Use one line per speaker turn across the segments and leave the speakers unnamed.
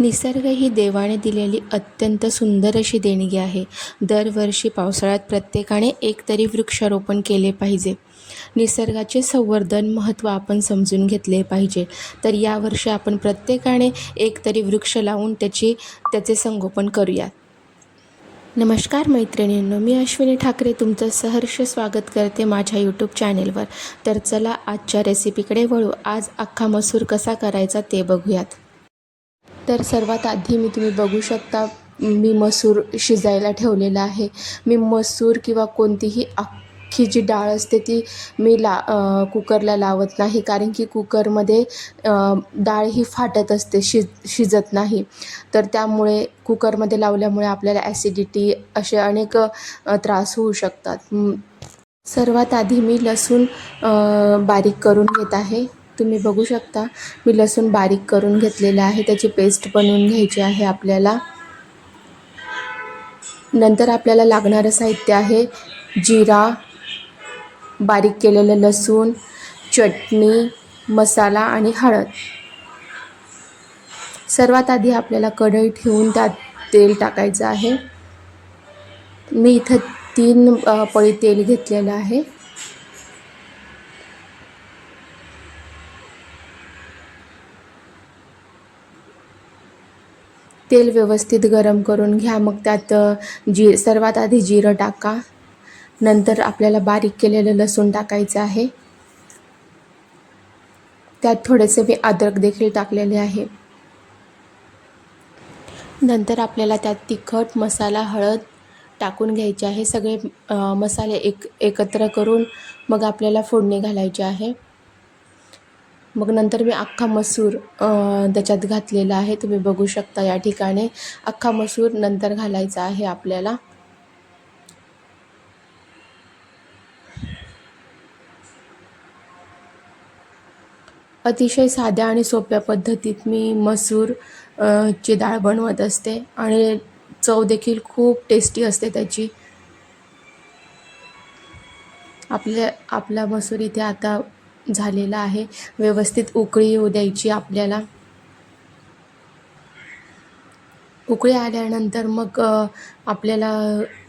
निसर्ग ही देवाने दिलेली अत्यंत सुंदर अशी देणगी आहे. दरवर्षी पावसाळ्यात प्रत्येकाने एकतरी वृक्षारोपण केले पाहिजे. निसर्गाचे संवर्धन महत्त्व आपण समजून घेतले पाहिजे. तर यावर्षी आपण प्रत्येकाने एकतरी वृक्ष लावून त्याची त्याचे संगोपन करूया नमस्कार मैत्रिणींनो मी अश्विनी ठाकरे तुमचं सहर्ष स्वागत करते माझ्या यूट्यूब चॅनेलवर तर चला आजच्या रेसिपीकडे वळू. आज अख्खा मसूर कसा करायचा ते बघूयात. तर सर्वात आधी मी तुम्ही बघू शकता मी मसूर शिजायला ठेवलेला आहे. मी मसूर किंवा कोणतीही अख्खी जी डाळ असते ती मी ला कुकरला लावत नाही. कारण की कुकरमध्ये डाळ ही फाटत असते शिज शिजत नाही. तर त्यामुळे कुकरमध्ये लावल्यामुळे आपल्याला ॲसिडिटी असे अनेक त्रास होऊ शकतात. सर्वात आधी मी लसूण बारीक करून घेत आहे. तुम्ही बघू शकता. मी लसूण बारीक करून घेतलेलं आहे. त्याची पेस्ट बनवून घ्यायची आहे आपल्याला. नंतर आपल्याला लागणारं साहित्य आहे जिरा बारीक केलेलं लसूण चटणी मसाला आणि हळद. सर्वात आधी आपल्याला कढई ठेवून त्यात तेल टाकायचं आहे. मी इथं तीन पळी तेल घेतलेलं आहे. तेल व्यवस्थित गरम करून घ्या. मग त्यात जी सर्वात आधी जिरं टाका. नंतर आपल्याला बारीक केलेलं लसूण टाकायचं आहे. त्यात थोडेसे मी अद्रक देखील टाकलेले आहे. नंतर आपल्याला त्यात तिखट मसाला हळद टाकून घ्यायचे आहे. सगळे मसाले एक एकत्र करून मग आपल्याला फोडणी घालायची आहे. मग नंतर मी अख्खा मसूर त्याच्यात घातलेला आहे. तुम्ही बघू शकता या ठिकाणी. अख्खा मसूर नंतर घालायचा आहे आपल्याला. अतिशय साध्या आणि सोप्या पद्धतीत मी मसूर ची डाळ बनवत असते आणि चव देखील खूप टेस्टी असते त्याची. आपल्या आपला मसूर इथे आता झालेला आहे. व्यवस्थित उकळी येऊ द्यायची आपल्याला. उकळी आल्यानंतर मग आपल्याला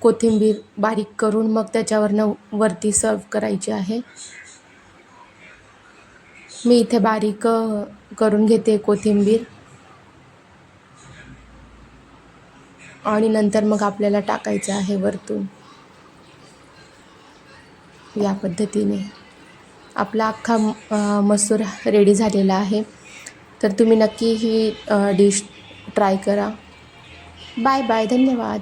कोथिंबीर बारीक करून मग त्याच्यावरनं वरती सर्व करायची आहे. मी इथे बारीक करून घेते कोथिंबीर. आणि नंतर मग आपल्याला टाकायचं आहे वरतून. या पद्धतीने. आपला अख्खा मसूर रेडी झालेला आहे. तर तुम्ही नक्की ही डिश ट्राय करा. बाय बाय धन्यवाद.